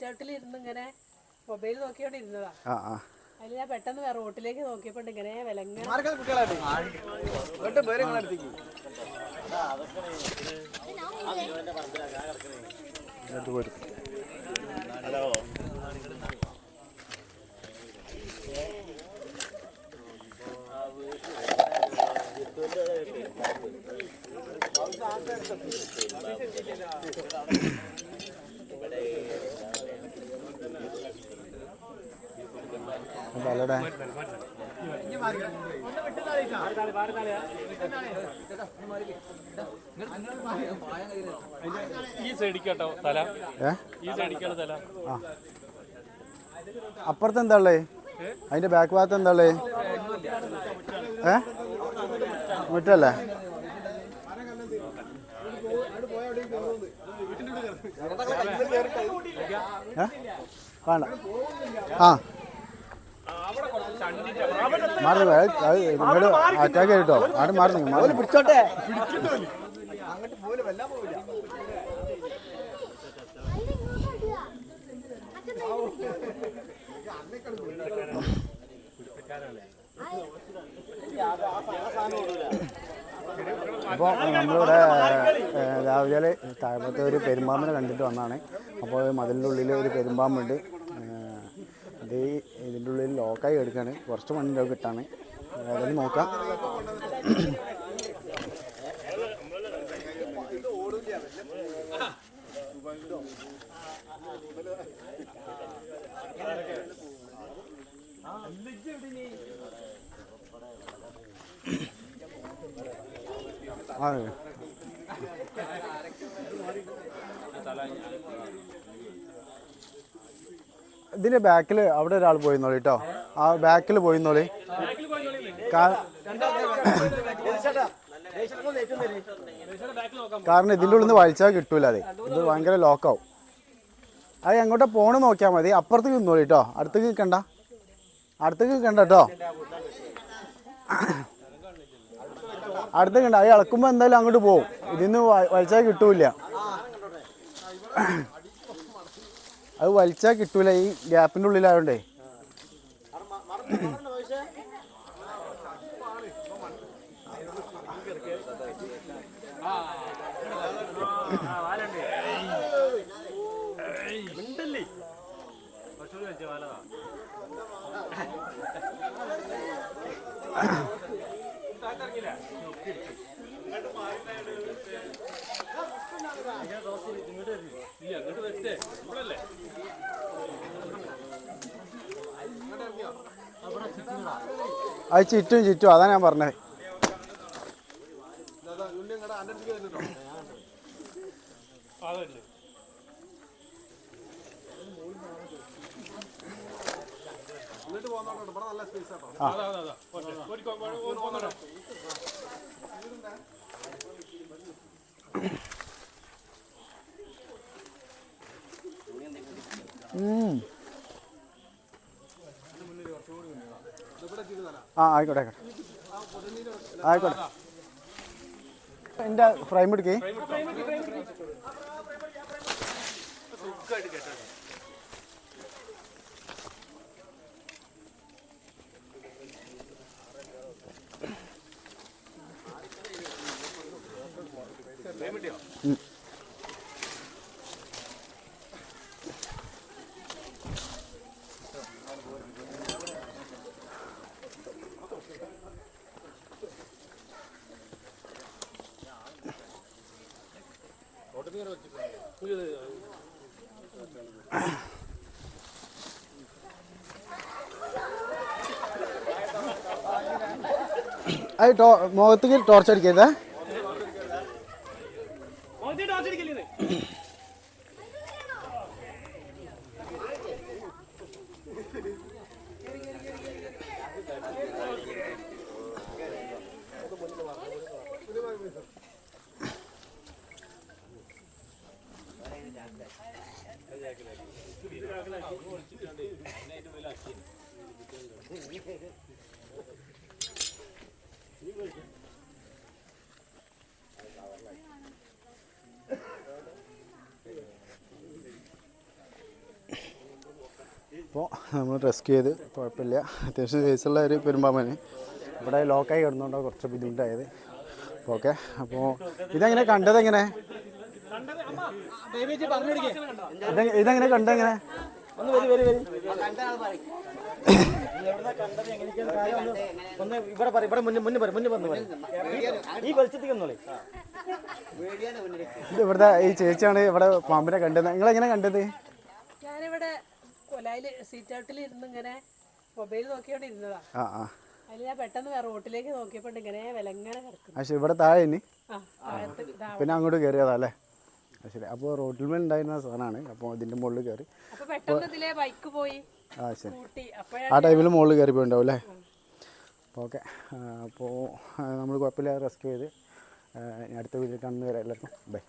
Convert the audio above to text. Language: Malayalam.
സീറ്റ് ഔട്ടിൽ ഇരുന്ന് ഇങ്ങനെ മൊബൈൽ നോക്കിയോണ്ട് ഇരുന്നതാ ആ ആ. അതിൽ ഞാൻ പെട്ടെന്ന് റോട്ടിലേക്ക് നോക്കിയപ്പോൾ ഇങ്ങനെ വിലങ്ങനെ ഇങ്ങോട്ട് പോരും തലയുടെ ഈ സൈഡിക്കാട്ടോ തല. ഈ സൈഡിക്കാണ് തല. ആ. അപ്പുറത്ത് എന്താ അതിന്റെ ബാക്ക് ഭാഗത്ത് എന്താ ഉള്ളത് ഏ? മുറ്റല്ലേ? വേണ്ട ആ. മാറി നിങ്ങൾ അറ്റാക്ക് ചെയ്തിട്ടോ. ആരും മാറി നിങ്ങൾ മാറി പിടിച്ചോട്ടെ. അപ്പോൾ നമ്മളിവിടെ രാവിലെ താഴത്തെ ഒരു പെരുമ്പാമ്പിനെ കണ്ടിട്ട് വന്നതാണ്. അപ്പോൾ മതിലിന്റെ ഉള്ളിൽ ഒരു പെരുമ്പാമ്പുണ്ട്. ഇത് ഇതിന്റെ ഉള്ളിൽ ലോക്കായി എടുക്കുകയാണ്. കുറച്ച് മണ്ണിന്റെ കിട്ടാണ് അതൊന്ന് നോക്കാം. ആ. ഇതിന്റെ ബാക്കിൽ അവിടെ ഒരാൾ പോയിന്നോളി കേട്ടോ ആ ബാക്കിൽ പോയിന്നോളി. നോളി കാരണം ഇതിന്റെ ഉള്ളിൽ നിന്ന് വലിച്ചാൽ കിട്ടൂല അതെ. ഇത് ഭയങ്കര ലോക്കാവും അത് എങ്ങോട്ടാ പോണ് നോക്കിയാൽ മതി. അപ്പുറത്തേക്ക് നിന്നോളി കേട്ടോ അടുത്തേക്ക് നിൽക്കണ്ട അടുത്തേക്ക് നിൽക്കണ്ട കേട്ടോ അടുത്തേക്ക് ഉണ്ട് അത് ഇളക്കുമ്പോൾ എന്തായാലും അങ്ങോട്ട് പോകും ഇതിന്ന് വലിച്ചാൽ കിട്ടൂല അത് വലിച്ചാൽ കിട്ടൂല. ഈ ഗ്യാപ്പിന്റെ ഉള്ളിലായോണ്ടേ. അത് ചുറ്റും ചുറ്റും അതാ ഞാൻ പറഞ്ഞത്. അതല്ലേ അതാ അതാ അതാ പോട്ടെ. ഒരു കൊ- ഒരു- ഒരു കൊന്നോടാ. ഉം. ആ ആയിക്കോട്ടെ ആയിക്കോട്ടെ. ആയിക്കോട്ടെ. എന്റെ ഫ്രെയിം എടുക്കേ? ഉം. അത് ടോ മുഖത്തേക്ക് ടോർച്ച് ഇപ്പോൾ നമ്മൾ റെസ്ക്യൂ ചെയ്ത് കുഴപ്പമില്ല അത്യാവശ്യം സൈസുള്ള ഒരു പെരുമ്പാമന് ഇവിടെ ലോക്കായി കിടന്നുകൊണ്ടാണ് കുറച്ച് ബുദ്ധിമുട്ടായത്. ഓക്കെ അപ്പോൾ ഇതെങ്ങനെ കണ്ടതെങ്ങനെ? ഇതെങ്ങനെ കണ്ടെങ്ങനെ ഒന്ന് വരി വരി വരി. എവിടുന്നാ കണ്ടത് എങ്ങനെയൊക്കെയാണ് കാര്യം ഒന്ന് ഇവിടെ പറ ഇവിടെ മുന്നേ മുന്നേ പറ മുന്നേ ഈ വെളിച്ചത്തേക്ക് ഒന്നോളെ. ഇത് ഇവിടുത്തെ ഈ ചേച്ചിയാണ് ഇവിടെ പാമ്പിനെ കണ്ടത്. നിങ്ങൾ എങ്ങനെ കണ്ടത്? ഞാനിവിടെ കൊലായിൽ സീറ്റ് ഔട്ടിൽ ഇരുന്ന് ഇങ്ങനെ മൊബൈൽ നോക്കിയോണ്ട് ഇരുന്നതാ. ആ ആ. അതിൽ ഞാൻ പെട്ടെന്ന് റോട്ടിലേക്ക് നോക്കിയപ്പോൾ ഇങ്ങനെ വിലങ്ങനെ കിടക്കുന്നു. പക്ഷേ ഇവിടെ താഴെ ഇനി? പിന്നെ അങ്ങോട്ട് കയറിയതാ അല്ലേ? ശരി. അപ്പോൾ റോഡിൽ മേൽ ഉണ്ടായിരുന്ന സാധനമാണ്. അപ്പോൾ ഇതിന്റെ മുകളിൽ കയറി. ബൈക്ക് പോയി. ആ ശരി. ആ ടൈമിൽ മുകളിൽ കയറി പോയിണ്ടാവും അല്ലേ? അപ്പോൾ ഓക്കെ. അപ്പോൾ നമ്മൾ കുഴപ്പമില്ലാതെ റെസ്ക്യൂ ചെയ്ത് അടുത്ത വീട്ടിൽ കാണുന്നവരെ എല്ലാവർക്കും ബൈ